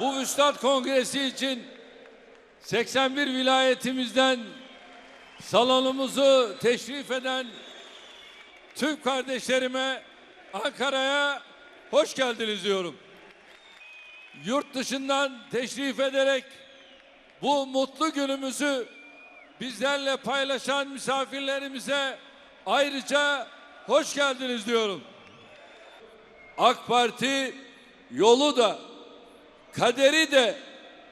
bu Üstad Kongresi için 81 vilayetimizden salonumuzu teşrif eden tüm kardeşlerime Ankara'ya hoş geldiniz diyorum. Yurt dışından teşrif ederek bu mutlu günümüzü bizlerle paylaşan misafirlerimize ayrıca hoş geldiniz diyorum. AK Parti yolu da kaderi de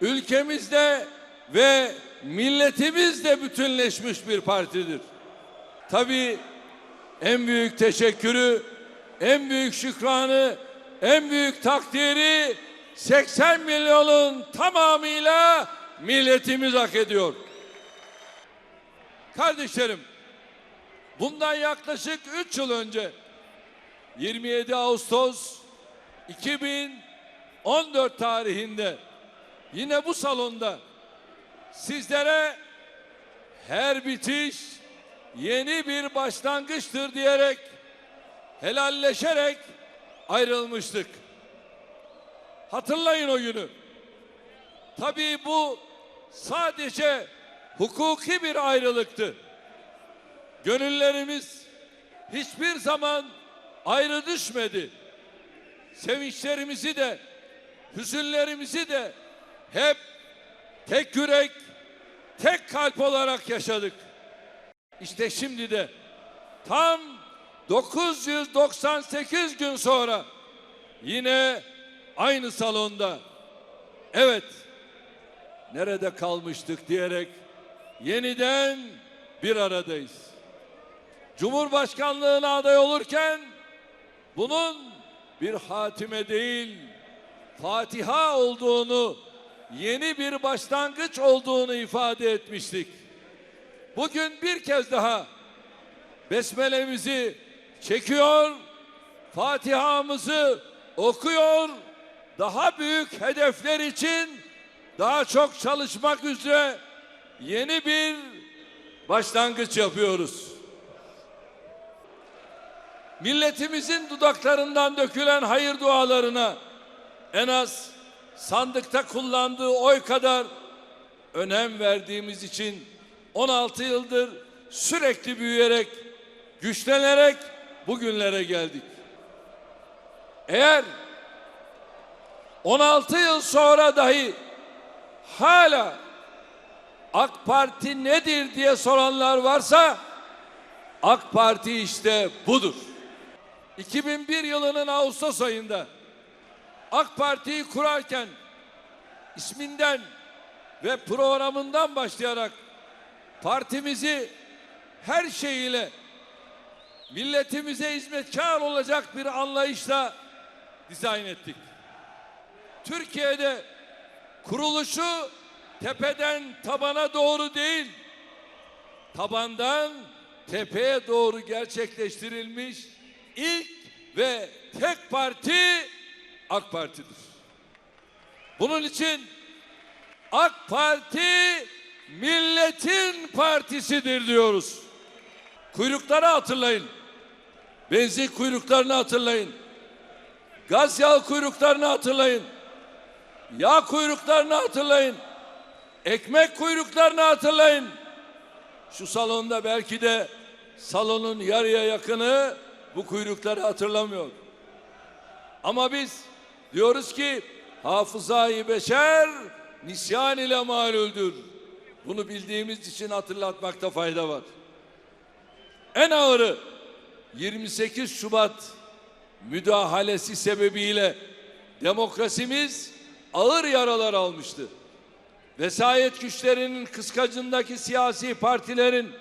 ülkemizde ve milletimizde bütünleşmiş bir partidir. Tabii en büyük teşekkürü, en büyük şükranı, en büyük takdiri 80 milyonun tamamıyla milletimiz hak ediyor. Kardeşlerim, bundan yaklaşık 3 yıl önce 27 Ağustos 2014 tarihinde yine bu salonda sizlere her bitiş yeni bir başlangıçtır diyerek helalleşerek ayrılmıştık. Hatırlayın o günü. Tabii bu sadece hukuki bir ayrılıktı. Gönüllerimiz hiçbir zaman ayrı düşmedi. Sevinçlerimizi de, hüzünlerimizi de hep tek yürek, tek kalp olarak yaşadık. İşte şimdi de tam 998 gün sonra yine aynı salonda evet nerede kalmıştık diyerek yeniden bir aradayız. Cumhurbaşkanlığına aday olurken bunun bir hatime değil Fatiha olduğunu yeni bir başlangıç olduğunu ifade etmiştik. Bugün bir kez daha besmelemizi çekiyor, Fatiha'mızı okuyor, daha büyük hedefler için daha çok çalışmak üzere yeni bir başlangıç yapıyoruz. Milletimizin dudaklarından dökülen hayır dualarına en az sandıkta kullandığı oy kadar önem verdiğimiz için 16 yıldır sürekli büyüyerek, güçlenerek bugünlere geldik. Eğer 16 yıl sonra dahi hala AK Parti nedir diye soranlar varsa AK Parti işte budur. 2001 yılının Ağustos ayında AK Parti'yi kurarken isminden ve programından başlayarak partimizi her şeyiyle milletimize hizmetkar olacak bir anlayışla dizayn ettik. Türkiye'de kuruluşu tepeden tabana doğru değil, tabandan tepeye doğru gerçekleştirilmiş ilk ve tek parti AK Parti'dir. Bunun için AK Parti milletin partisidir diyoruz. Kuyrukları hatırlayın. Benzin kuyruklarını hatırlayın. Gaz yağı kuyruklarını hatırlayın. Yağ kuyruklarını hatırlayın. Ekmek kuyruklarını hatırlayın. Şu salonda belki de salonun yarıya yakını bu kuyrukları hatırlamıyor. Ama biz diyoruz ki hafızayı beşer nisyan ile malüldür. Bunu bildiğimiz için hatırlatmakta fayda var. En ağırı 28 Şubat müdahalesi sebebiyle demokrasimiz ağır yaralar almıştı. Vesayet güçlerinin kıskacındaki siyasi partilerin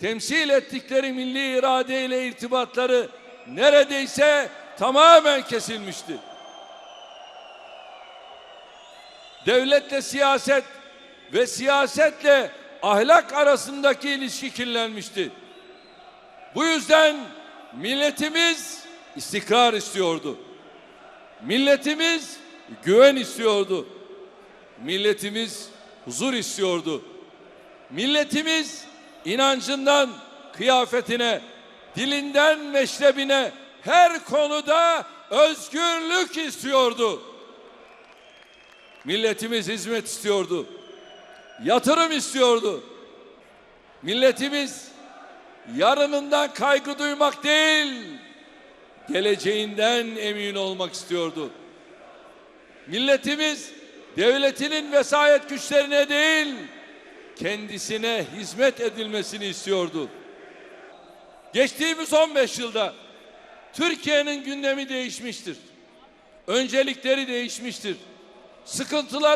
temsil ettikleri milli iradeyle irtibatları neredeyse tamamen kesilmişti. Devletle siyaset ve siyasetle ahlak arasındaki ilişki kirlenmişti. Bu yüzden milletimiz istikrar istiyordu. Milletimiz güven istiyordu. Milletimiz huzur istiyordu. Milletimiz inancından kıyafetine, dilinden meşrebine her konuda özgürlük istiyordu. Milletimiz hizmet istiyordu. Yatırım istiyordu. Milletimiz yarınından kaygı duymak değil, geleceğinden emin olmak istiyordu. Milletimiz devletinin vesayet güçlerine değil, kendisine hizmet edilmesini istiyordu. Geçtiğimiz 15 yılda Türkiye'nin gündemi değişmiştir. Öncelikleri değişmiştir. Sıkıntıları